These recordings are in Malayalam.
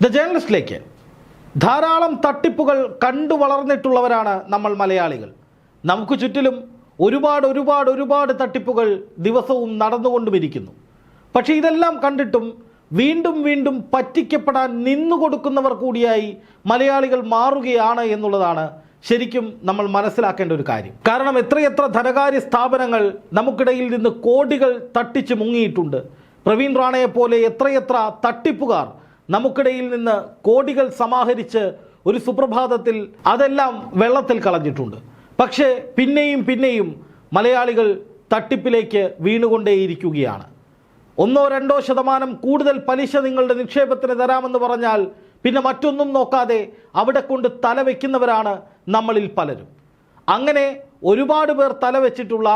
ദ ജേർണലിസ്റ്റിലേക്ക് ധാരാളം തട്ടിപ്പുകൾ കണ്ടു വളർന്നിട്ടുള്ളവരാണ് നമ്മൾ മലയാളികൾ. നമുക്ക് ചുറ്റിലും ഒരുപാട് ഒരുപാട് ഒരുപാട് തട്ടിപ്പുകൾ ദിവസവും നടന്നുകൊണ്ടുമിരിക്കുന്നു പക്ഷേ ഇതെല്ലാം കണ്ടിട്ടും വീണ്ടും വീണ്ടും പറ്റിക്കപ്പെടാൻ നിന്നു കൊടുക്കുന്നവർ കൂടിയായി മലയാളികൾ മാറുകയാണ് എന്നുള്ളതാണ് ശരിക്കും നമ്മൾ മനസ്സിലാക്കേണ്ട ഒരു കാര്യം. കാരണം എത്രയെത്ര ധനകാര്യ സ്ഥാപനങ്ങൾ നമുക്കിടയിൽ നിന്ന് കോടികൾ തട്ടിച്ച് മുങ്ങിയിട്ടുണ്ട്. പ്രവീൺ റാണയെ പോലെ എത്രയെത്ര തട്ടിപ്പുകാർ നമുക്കിടയിൽ നിന്ന് കോടികൾ സമാഹരിച്ച് ഒരു സുപ്രഭാതത്തിൽ അതെല്ലാം വെള്ളത്തിൽ കളഞ്ഞിട്ടുണ്ട്. പക്ഷേ പിന്നെയും പിന്നെയും മലയാളികൾ തട്ടിപ്പിലേക്ക് വീണുകൊണ്ടേയിരിക്കുകയാണ്. ഒന്നോ രണ്ടോ ശതമാനം കൂടുതൽ പലിശ നിങ്ങളുടെ നിക്ഷേപത്തിന് തരാമെന്ന് പറഞ്ഞാൽ പിന്നെ മറ്റൊന്നും നോക്കാതെ അവിടെ കൊണ്ട് തല വയ്ക്കുന്നവരാണ് നമ്മളിൽ പലരും. അങ്ങനെ ഒരുപാട് പേർ തലവെച്ചിട്ടുള്ള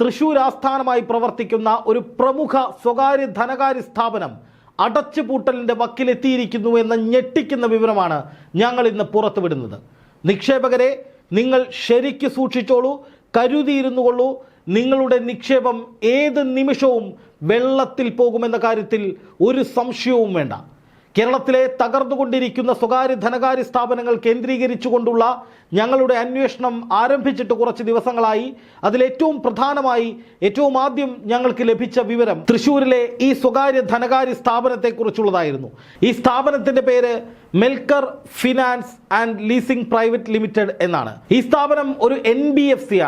തൃശൂർ ആസ്ഥാനമായി പ്രവർത്തിക്കുന്ന ഒരു പ്രമുഖ സ്വകാര്യ ധനകാര്യ സ്ഥാപനം അടച്ചുപൂട്ടലിന്റെ വക്കിലെത്തിയിരിക്കുന്നു എന്ന ഞെട്ടിക്കുന്ന വിവരമാണ് ഞങ്ങൾ ഇന്ന് പുറത്തുവിടുന്നത്. നിക്ഷേപകരെ നിങ്ങൾ ശരിക്ക് സൂക്ഷിച്ചോളൂ കരുതിയിരുന്നു കൊള്ളൂ. നിങ്ങളുടെ നിക്ഷേപം ഏത് നിമിഷവും വെള്ളത്തിൽ പോകുമെന്ന കാര്യത്തിൽ ഒരു സംശയവും വേണ്ട. കേരളത്തിലെ തകർന്നുകൊണ്ടിരിക്കുന്ന സ്വകാര്യ ധനകാര്യ സ്ഥാപനങ്ങൾ കേന്ദ്രീകരിച്ചുകൊണ്ടുള്ള ഞങ്ങളുടെ അന്വേഷണം ആരംഭിച്ചിട്ട് കുറച്ച് ദിവസങ്ങളായി. അതിലേറ്റവും പ്രധാനമായി ഏറ്റവും ആദ്യം ഞങ്ങൾക്ക് ലഭിച്ച വിവരം തൃശ്ശൂരിലെ ഈ സ്വകാര്യ ധനകാര്യ സ്ഥാപനത്തെക്കുറിച്ചുള്ളതായിരുന്നു. ഈ സ്ഥാപനത്തിന്റെ പേര് Melkar finance and leasing private limited എന്നാണ്. ഈ സ്ഥാപനം ഒരു എൻ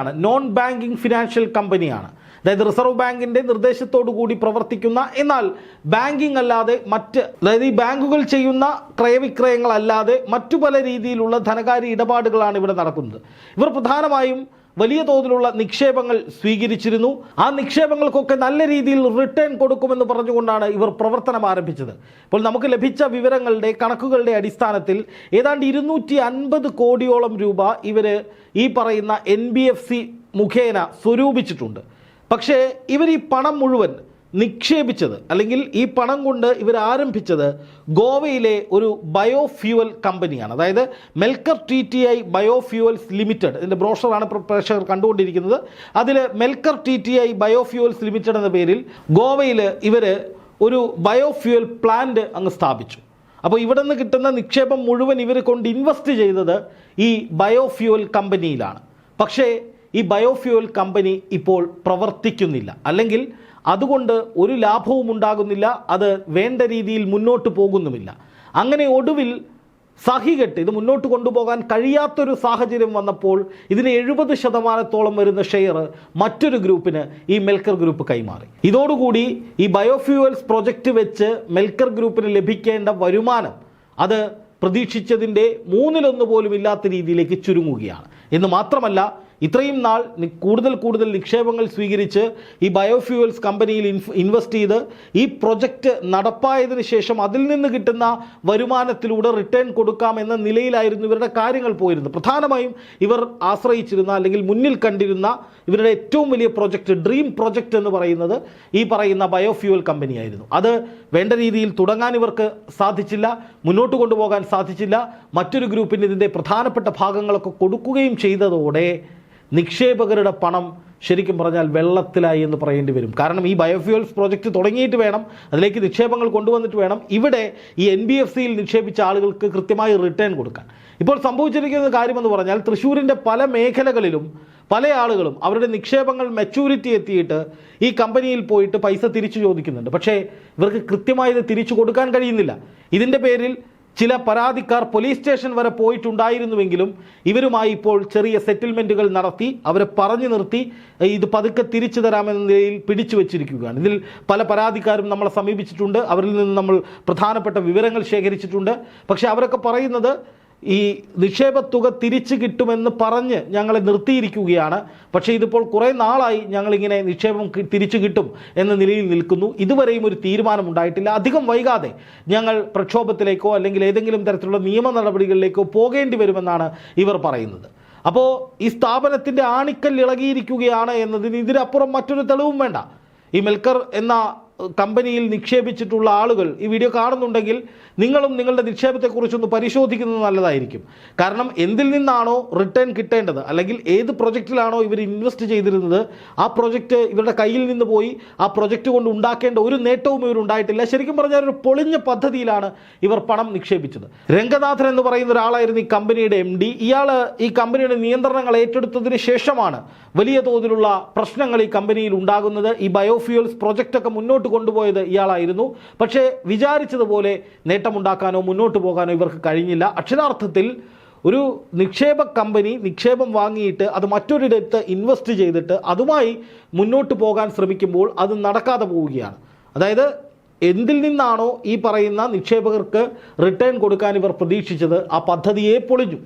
ആണ് നോൺ ബാങ്കിംഗ് ഫിനാൻഷ്യൽ കമ്പനിയാണ്. അതായത് റിസർവ് ബാങ്കിന്റെ നിർദ്ദേശത്തോടു കൂടി പ്രവർത്തിക്കുന്ന എന്നാൽ ബാങ്കിംഗ് അല്ലാതെ മറ്റ് അതായത് ഈ ബാങ്കുകൾ ചെയ്യുന്ന ക്രയവിക്രയങ്ങളല്ലാതെ മറ്റു പല രീതിയിലുള്ള ധനകാര്യ ഇടപാടുകളാണ് ഇവിടെ നടക്കുന്നത് ഇവർ പ്രധാനമായും വലിയ തോതിലുള്ള നിക്ഷേപങ്ങൾ സ്വീകരിച്ചിരുന്നു. ആ നിക്ഷേപങ്ങൾക്കൊക്കെ നല്ല രീതിയിൽ റിട്ടേൺ കൊടുക്കുമെന്ന് പറഞ്ഞുകൊണ്ടാണ് ഇവർ പ്രവർത്തനം ആരംഭിച്ചത്. ഇപ്പോൾ നമുക്ക് ലഭിച്ച വിവരങ്ങളുടെ കണക്കുകളുടെ അടിസ്ഥാനത്തിൽ ഏതാണ്ട് ഇരുന്നൂറ്റി അൻപത് കോടിയോളം രൂപ ഇവർ ഈ പറയുന്ന എൻ മുഖേന സ്വരൂപിച്ചിട്ടുണ്ട്. പക്ഷേ ഇവർ ഈ പണം മുഴുവൻ നിക്ഷേപിച്ചത് അല്ലെങ്കിൽ ഈ പണം കൊണ്ട് ഇവർ ആരംഭിച്ചത് ഗോവയിലെ ഒരു ബയോഫ്യൂവൽ കമ്പനിയാണ്. അതായത് Melkar T T I biofuels limited ഇതിന്റെ ബ്രോഷറാണ് പ്ര- പ്രേക്ഷകർ കണ്ടുകൊണ്ടിരിക്കുന്നത്. അതിൽ Melkar T T I biofuels limited എന്ന പേരിൽ ഗോവയിൽ ഇവർ ഒരു ബയോഫ്യൂവൽ പ്ലാന്റ് അങ്ങ് സ്ഥാപിച്ചു. അപ്പോൾ ഇവിടെ നിന്ന് കിട്ടുന്ന നിക്ഷേപം മുഴുവൻ ഇവർ കൊണ്ട് ഇൻവെസ്റ്റ് ചെയ്തത് ഈ ബയോഫ്യൂവൽ കമ്പനിയിലാണ്. പക്ഷേ ഈ ബയോഫ്യൂവൽ കമ്പനി ഇപ്പോൾ പ്രവർത്തിക്കുന്നില്ല. അല്ലെങ്കിൽ അതുകൊണ്ട് ഒരു ലാഭവും ഉണ്ടാകുന്നില്ല അത് വേണ്ട രീതിയിൽ മുന്നോട്ട് പോകുന്നുമില്ല. അങ്ങനെ ഒടുവിൽ സഹികെട്ട് ഇത് മുന്നോട്ട് കൊണ്ടുപോകാൻ കഴിയാത്തൊരു സാഹചര്യം വന്നപ്പോൾ ഇതിന് എഴുപത് ശതമാനത്തോളം വരുന്ന ഷെയർ മറ്റൊരു ഗ്രൂപ്പിന് ഈ മെൽക്കർ ഗ്രൂപ്പ് കൈമാറി. ഇതോടുകൂടി ഈ ബയോഫ്യൂവൽസ് പ്രൊജക്റ്റ് വെച്ച് മെൽക്കർ ഗ്രൂപ്പിന് ലഭിക്കേണ്ട വരുമാനം അത് പ്രതീക്ഷിച്ചതിന്റെ മൂന്നിലൊന്ന് പോലും ഇല്ലാത്ത രീതിയിലേക്ക് ചുരുങ്ങുകയാണ്. എന്ന് മാത്രമല്ല ഇത്രയും നാൾ കൂടുതൽ കൂടുതൽ നിക്ഷേപങ്ങൾ സ്വീകരിച്ച് ഈ ബയോഫ്യൂവൽസ് കമ്പനിയിൽ ഇൻവെസ്റ്റ് ചെയ്ത് ഈ പ്രൊജക്റ്റ് നടപ്പായതിനു ശേഷം അതിൽ നിന്ന് കിട്ടുന്ന വരുമാനത്തിലൂടെ റിട്ടേൺ കൊടുക്കാം എന്ന നിലയിലായിരുന്നു ഇവരുടെ കാര്യങ്ങൾ പോയിരുന്നത്. പ്രധാനമായും ഇവർ ആശ്രയിച്ചിരുന്ന അല്ലെങ്കിൽ മുന്നിൽ കണ്ടിരുന്ന ഇവരുടെ ഏറ്റവും വലിയ പ്രൊജക്റ്റ് ഡ്രീം പ്രൊജക്റ്റ് എന്ന് പറയുന്നത് ഈ പറയുന്ന ബയോഫ്യൂവൽ കമ്പനിയായിരുന്നു അത് വേണ്ട രീതിയിൽ തുടങ്ങാൻ ഇവർക്ക് സാധിച്ചില്ല മുന്നോട്ട് കൊണ്ടുപോകാൻ സാധിച്ചില്ല. മറ്റൊരു ഗ്രൂപ്പിന് ഇതിന്റെ പ്രധാനപ്പെട്ട ഭാഗങ്ങളൊക്കെ കൊടുക്കുകയും ചെയ്തതോടെ നിക്ഷേപകരുടെ പണം ശരിക്കും പറഞ്ഞാൽ വെള്ളത്തിലായി എന്ന് പറയേണ്ടി വരും. കാരണം ഈ ബയോഫ്യൂൽസ് പ്രോജക്റ്റ് തുടങ്ങിയിട്ട് വേണം അതിലേക്ക് നിക്ഷേപങ്ങൾ കൊണ്ടുവന്നിട്ട് വേണം ഇവിടെ ഈ എൻ ബി എഫ് സിയിൽ നിക്ഷേപിച്ച ആളുകൾക്ക് കൃത്യമായി റിട്ടേൺ കൊടുക്കാൻ. ഇപ്പോൾ സംഭവിച്ചിരിക്കുന്ന കാര്യമെന്ന് പറഞ്ഞാൽ തൃശ്ശൂരിന്റെ പല മേഖലകളിലും പല ആളുകളും അവരുടെ നിക്ഷേപങ്ങൾ മെച്ചൂരിറ്റി എത്തിയിട്ട് ഈ കമ്പനിയിൽ പോയിട്ട് പൈസ തിരിച്ചു ചോദിക്കുന്നുണ്ട്. പക്ഷേ ഇവർക്ക് കൃത്യമായി ഇത് തിരിച്ചു കൊടുക്കാൻ കഴിയുന്നില്ല. ഇതിന്റെ പേരിൽ ചില പരാതിക്കാർ പോലീസ് സ്റ്റേഷൻ വരെ പോയിട്ടുണ്ടായിരുന്നുവെങ്കിലും ഇവരുമായി ഇപ്പോൾ ചെറിയ സെറ്റിൽമെന്റുകൾ നടത്തി അവരെ പറഞ്ഞു നിർത്തി ഇത് പതുക്കെ തിരിച്ചു തരാമെന്ന നിലയിൽ പിടിച്ചു വെച്ചിരിക്കുകയാണ്. ഇതിൽ പല പരാതിക്കാരും നമ്മളെ സമീപിച്ചിട്ടുണ്ട്. അവരിൽ നിന്ന് നമ്മൾ പ്രധാനപ്പെട്ട വിവരങ്ങൾ ശേഖരിച്ചിട്ടുണ്ട്. പക്ഷേ അവരൊക്കെ പറയുന്നത് ഈ നിക്ഷേപ തുക തിരിച്ചു കിട്ടുമെന്ന് പറഞ്ഞ് ഞങ്ങളെ നിർത്തിയിരിക്കുകയാണ്. പക്ഷേ ഇതിപ്പോൾ കുറേ നാളായി ഞങ്ങളിങ്ങനെ നിക്ഷേപം തിരിച്ചു കിട്ടും എന്ന നിലയിൽ നിൽക്കുന്നു. ഇതുവരെയും ഒരു തീരുമാനം ഉണ്ടായിട്ടില്ല അധികം വൈകാതെ ഞങ്ങൾ പ്രക്ഷോഭത്തിലേക്കോ അല്ലെങ്കിൽ ഏതെങ്കിലും തരത്തിലുള്ള നിയമ നടപടികളിലേക്കോ പോകേണ്ടി വരുമെന്നാണ് ഇവർ പറയുന്നത്. അപ്പോൾ ഈ സ്ഥാപനത്തിന്റെ ആണിക്കൽ ഇളകിയിരിക്കുകയാണ് എന്നതിന് ഇതിനപ്പുറം മറ്റൊരു തെളിവും വേണ്ട. ഈ മെൽക്കർ എന്ന കമ്പനിയിൽ നിക്ഷേപിച്ചിട്ടുള്ള ആളുകൾ ഈ വീഡിയോ കാണുന്നുണ്ടെങ്കിൽ നിങ്ങളും നിങ്ങളുടെ നിക്ഷേപത്തെക്കുറിച്ചൊന്ന് പരിശോധിക്കുന്നത് നല്ലതായിരിക്കും. കാരണം എന്തിൽ നിന്നാണോ റിട്ടേൺ കിട്ടേണ്ടത്? അല്ലെങ്കിൽ ഏത് പ്രൊജക്റ്റിലാണോ ഇവർ ഇൻവെസ്റ്റ് ചെയ്തിരുന്നത്? ആ പ്രൊജക്റ്റ് ഇവരുടെ കയ്യിൽ നിന്ന് പോയി ആ പ്രൊജക്റ്റ് കൊണ്ട് ഉണ്ടാക്കേണ്ട ഒരു നേട്ടവും ഇവരുണ്ടായിട്ടില്ല ശരിക്കും പറഞ്ഞാൽ ഒരു പൊളിഞ്ഞ പദ്ധതിയിലാണ് ഇവർ പണം നിക്ഷേപിച്ചത്. രംഗനാഥൻ എന്ന് പറയുന്ന ഒരാളായിരുന്നു ഈ കമ്പനിയുടെ എം ഡി ഇയാൾ ഈ കമ്പനിയുടെ നിയന്ത്രണങ്ങൾ ഏറ്റെടുത്തതിന് ശേഷമാണ് വലിയ തോതിലുള്ള പ്രശ്നങ്ങൾ ഈ കമ്പനിയിൽ ഉണ്ടാകുന്നത്. ഈ ബയോഫ്യൂൽസ് പ്രൊജക്റ്റൊക്കെ മുന്നോട്ട് കൊണ്ടുപോയത് ഇയാളായിരുന്നു. പക്ഷേ വിചാരിച്ചതുപോലെ നേട്ടമുണ്ടാക്കാനോ മുന്നോട്ട് പോകാനോ ഇവർക്ക് കഴിഞ്ഞില്ല. അക്ഷരാർത്ഥത്തിൽ ഒരു നിക്ഷേപ കമ്പനി നിക്ഷേപം വാങ്ങിയിട്ട് അത് മറ്റൊരിടത്ത് ഇൻവെസ്റ്റ് ചെയ്തിട്ട് അതുമായി മുന്നോട്ട് പോകാൻ ശ്രമിക്കുമ്പോൾ അത് നടക്കാതെ പോവുകയാണ്. അതായത് എന്തിൽ നിന്നാണോ ഈ പറയുന്ന നിക്ഷേപകർക്ക് റിട്ടേൺ കൊടുക്കാൻ ഇവർ പ്രതീക്ഷിച്ചത് ആ പദ്ധതിയെ പൊളിഞ്ഞു.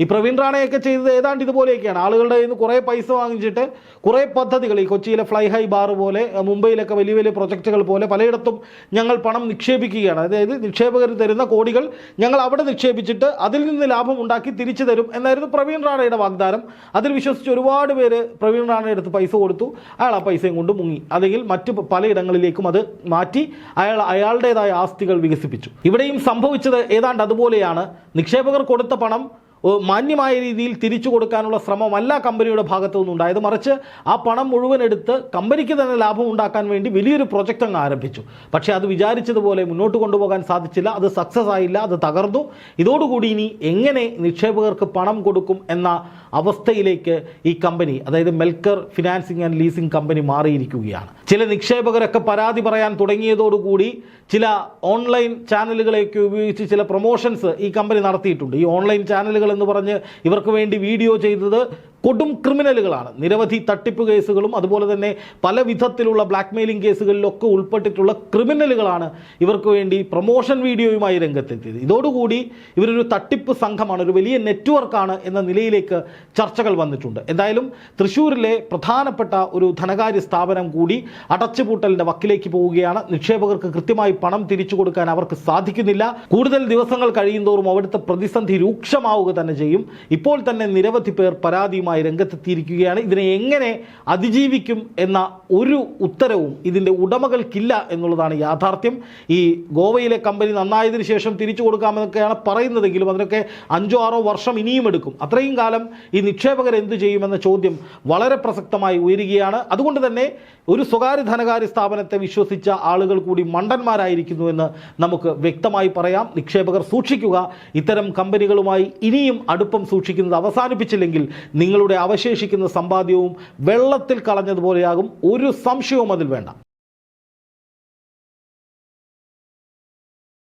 ഈ പ്രവീൺ റാണയൊക്കെ ചെയ്തത് ഏതാണ്ട് ഇതുപോലെയൊക്കെയാണ്. ആളുകളുടെ കയ്യിൽ നിന്ന് കുറേ പൈസ വാങ്ങിച്ചിട്ട് കുറേ പദ്ധതികൾ ഈ കൊച്ചിയിലെ ഫ്ലൈ ഹൈ ബാർ പോലെ മുംബൈയിലൊക്കെ വലിയ വലിയ പ്രൊജക്റ്റുകൾ പോലെ പലയിടത്തും ഞങ്ങൾ പണം നിക്ഷേപിക്കുകയാണ്. അതായത് നിക്ഷേപകർ തരുന്ന കോടികൾ ഞങ്ങൾ അവിടെ നിക്ഷേപിച്ചിട്ട് അതിൽ നിന്ന് ലാഭം ഉണ്ടാക്കി തിരിച്ചു തരും എന്നായിരുന്നു പ്രവീൺ റാണയുടെ വാഗ്ദാനം. അതിൽ വിശ്വസിച്ച് ഒരുപാട് പേര് പ്രവീൺ റാണയുടെ അടുത്ത് പൈസ കൊടുത്തു. അയാൾ ആ പൈസയും കൊണ്ട് മുങ്ങി. അല്ലെങ്കിൽ മറ്റ് പലയിടങ്ങളിലേക്കും അത് മാറ്റി അയാൾ അയാളുടേതായ ആസ്തികൾ വികസിപ്പിച്ചു. ഇവിടെയും സംഭവിച്ചത് ഏതാണ്ട് അതുപോലെയാണ്. നിക്ഷേപകർ കൊടുത്ത പണം മാന്യമായ രീതിയിൽ തിരിച്ചു കൊടുക്കാനുള്ള ശ്രമമല്ല കമ്പനിയുടെ ഭാഗത്തു നിന്നുണ്ടായത്. മറിച്ച് ആ പണം മുഴുവൻ എടുത്ത് കമ്പനിക്ക് തന്നെ ലാഭം ഉണ്ടാക്കാൻ വേണ്ടി വലിയൊരു പ്രൊജക്റ്റ് അങ്ങ് ആരംഭിച്ചു. പക്ഷേ അത് വിചാരിച്ചതുപോലെ മുന്നോട്ട് കൊണ്ടുപോകാൻ സാധിച്ചില്ല. അത് സക്സസ് ആയില്ല. അത് തകർന്നു. ഇതോടുകൂടി ഇനി എങ്ങനെ നിക്ഷേപകർക്ക് പണം കൊടുക്കും എന്ന അവസ്ഥയിലേക്ക് ഈ കമ്പനി അതായത് Melkar financing and leasing company മാറിയിരിക്കുകയാണ്. ചില നിക്ഷേപകരൊക്കെ പരാതി പറയാൻ തുടങ്ങിയതോടുകൂടി ചില ഓൺലൈൻ ചാനലുകളെയൊക്കെ ഉപയോഗിച്ച് ചില പ്രൊമോഷൻസ് ഈ കമ്പനി നടത്തിയിട്ടുണ്ട്. ഈ ഓൺലൈൻ ചാനലുകൾ എന്ന് പറഞ്ഞ് ഇവർക്ക് വേണ്ടി വീഡിയോ ചെയ്തത് കൊടും ക്രിമിനലുകളാണ്. നിരവധി തട്ടിപ്പ് കേസുകളും അതുപോലെ തന്നെ പല വിധത്തിലുള്ള ബ്ലാക്ക് മെയിലിംഗ് കേസുകളിലൊക്കെ ഉൾപ്പെട്ടിട്ടുള്ള ക്രിമിനലുകളാണ് ഇവർക്ക് വേണ്ടി പ്രൊമോഷൻ വീഡിയോയുമായി രംഗത്തെത്തിയത്. ഇതോടുകൂടി ഇവരൊരു തട്ടിപ്പ് സംഘമാണ് ഒരു വലിയ നെറ്റ്വർക്കാണ് എന്ന നിലയിലേക്ക് ചർച്ചകൾ വന്നിട്ടുണ്ട്. എന്തായാലും തൃശ്ശൂരിലെ പ്രധാനപ്പെട്ട ഒരു ധനകാര്യ സ്ഥാപനം കൂടി അടച്ചുപൂട്ടലിന്റെ വക്കിലേക്ക് പോവുകയാണ്. നിക്ഷേപകർക്ക് കൃത്യമായി പണം തിരിച്ചു കൊടുക്കാൻ അവർക്ക് സാധിക്കുന്നില്ല. കൂടുതൽ ദിവസങ്ങൾ കഴിയുന്തോറും അവിടുത്തെ പ്രതിസന്ധി രൂക്ഷമാവുക തന്നെ ചെയ്യും. ഇപ്പോൾ തന്നെ നിരവധി പേർ പരാതിയുമായി രംഗത്തെത്തിയിരിക്കുകയാണ്. ഇതിനെ എങ്ങനെ അതിജീവിക്കും എന്ന ഒരു ഉത്തരവും ഇതിന്റെ ഉടമകൾക്കില്ല എന്നുള്ളതാണ് യാഥാർത്ഥ്യം. ഈ ഗോവയിലെ കമ്പനി നന്നായതിനു ശേഷം തിരിച്ചു കൊടുക്കാമെന്നൊക്കെയാണ് പറയുന്നതെങ്കിലും അതിനൊക്കെ അഞ്ചോ ആറോ വർഷം ഇനിയും എടുക്കും. അത്രയും കാലം ഈ നിക്ഷേപകർ എന്തു ചെയ്യുമെന്ന ചോദ്യം വളരെ പ്രസക്തമായി ഉയരുകയാണ്. അതുകൊണ്ട് തന്നെ ഒരു സ്വകാര്യ ധനകാര്യ സ്ഥാപനത്തെ വിശ്വസിച്ച ആളുകൾ കൂടി മണ്ടന്മാരായിരിക്കുന്നു എന്ന് നമുക്ക് വ്യക്തമായി പറയാം. നിക്ഷേപകർ സൂക്ഷിക്കുക. ഇത്തരം കമ്പനികളുമായി ഇനിയും അടുപ്പം സൂക്ഷിക്കുന്നത് അവസാനിപ്പിച്ചില്ലെങ്കിൽ നിങ്ങളുടെ അവശേഷിക്കുന്ന സമ്പാദ്യവും വെള്ളത്തിൽ കളഞ്ഞതുപോലെയാകും. ഒരു സംശയവും അതിൽ വേണ്ട.